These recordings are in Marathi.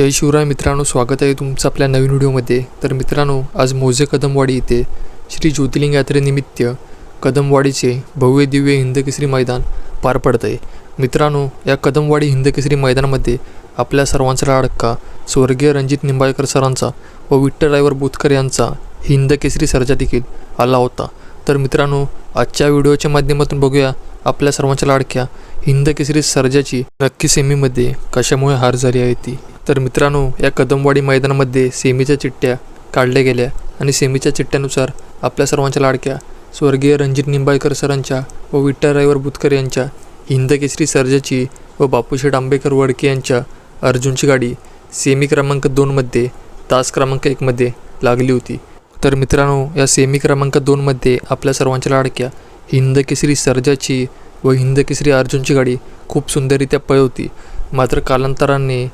जय शिवराय मित्रांनो स्वागत आहे तुमचं आपल्या नवीन व्हिडिओमध्ये. तर मित्रांनो आज मोजे कदमवाडी येथे श्री ज्योतिर्लिंग यात्रेनिमित्त कदमवाडीचे भव्य दिव्य हिंदकेसरी मैदान पार पडत आहे मित्रांनो या कदमवाडी हिंदकेसरी मैदानामध्ये आपल्या सर्वांचा लाडका स्वर्गीय रणजित निंबाळकर सरांचा व विठ्ठल ड्रायव्हर बोथकर यांचा हिंदकेसरी सर्जा देखील आला होता. तर मित्रांनो आजच्या व्हिडिओच्या माध्यमातून बघूया आपल्या सर्वांच्या लाडक्या हिंदकेसरी सर्जाची नक्की सेमीमध्ये कशामुळे हार झाली आहे ती. तर मित्रांनो या कदमवाडी मैदानामध्ये सेमीच्या चिठ्ठ्या काढल्या गेल्या आणि सेमीच्या चिठ्ठ्यानुसार आपल्या सर्वांच्या लाडक्या स्वर्गीय रणजित निंबाळकर सरांच्या व विठ्ठल रायवर बुतकर यांच्या हिंद केसरी सर्जाची व बापूशेठ आंबेकर वडके यांच्या अर्जुनची गाडी सेमी क्रमांक दोनमध्ये तास क्रमांक एकमध्ये लागली होती. तर मित्रांनो या सेमी क्रमांक दोनमध्ये आपल्या सर्वांच्या लाडक्या हिंद केसरी सर्जाची व हिंद केसरी अर्जुनची गाडी खूप सुंदररित्या पळवती. मात्र कालांतराने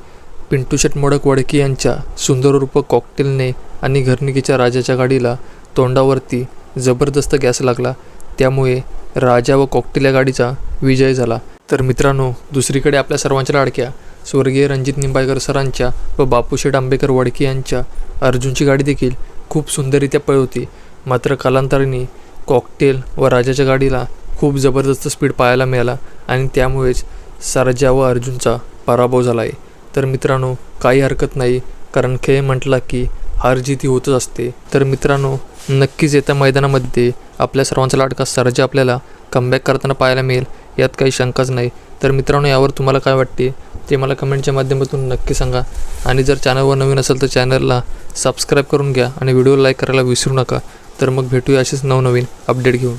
पिंटू शेट मोडक वडके यांच्या सुंदर कॉकटेलने आणि घरनिकीच्या राजाच्या गाडीला तोंडावरती जबरदस्त गॅस लागला. त्यामुळे राजा व कॉकटेल या गाडीचा विजय झाला. तर मित्रांनो दुसरीकडे आपल्या सर्वांच्या लाडक्या स्वर्गीय रणजित निंबाळकर सरांच्या व बापूशेठ आंबेकर वडके यांच्या अर्जुनची गाडी देखील खूप सुंदररित्या पळवती मात्र कालांतराने कॉकटेल व राजाच्या गाडीला खूप जबरदस्त स्पीड पाहायला मिळाला आणि त्यामुळेच सरजा व अर्जुनचा पराभव झाला आहे तर मित्रांनो काही हरकत नाही. कारण खेळ म्हटला की हार जीत ही होतच असते. तर मित्रांनो नक्कीच येत्या मैदानामध्ये आपल्या सर्वांचा लाडका सरजा आपल्याला कमबॅक करताना पाहायला मिळेल. यात काही शंकाच नाही. तर मित्रांनो यावर तुम्हाला काय वाटते? ते मला कमेंटच्या माध्यमातून नक्की सांगा. आणि जर चॅनलवर नवीन असेल तर चॅनलला सबस्क्राईब करून घ्या आणि व्हिडिओ लाईक करायला विसरू नका. तर मग भेटूया असेच नवनवीन अपडेट घेऊन.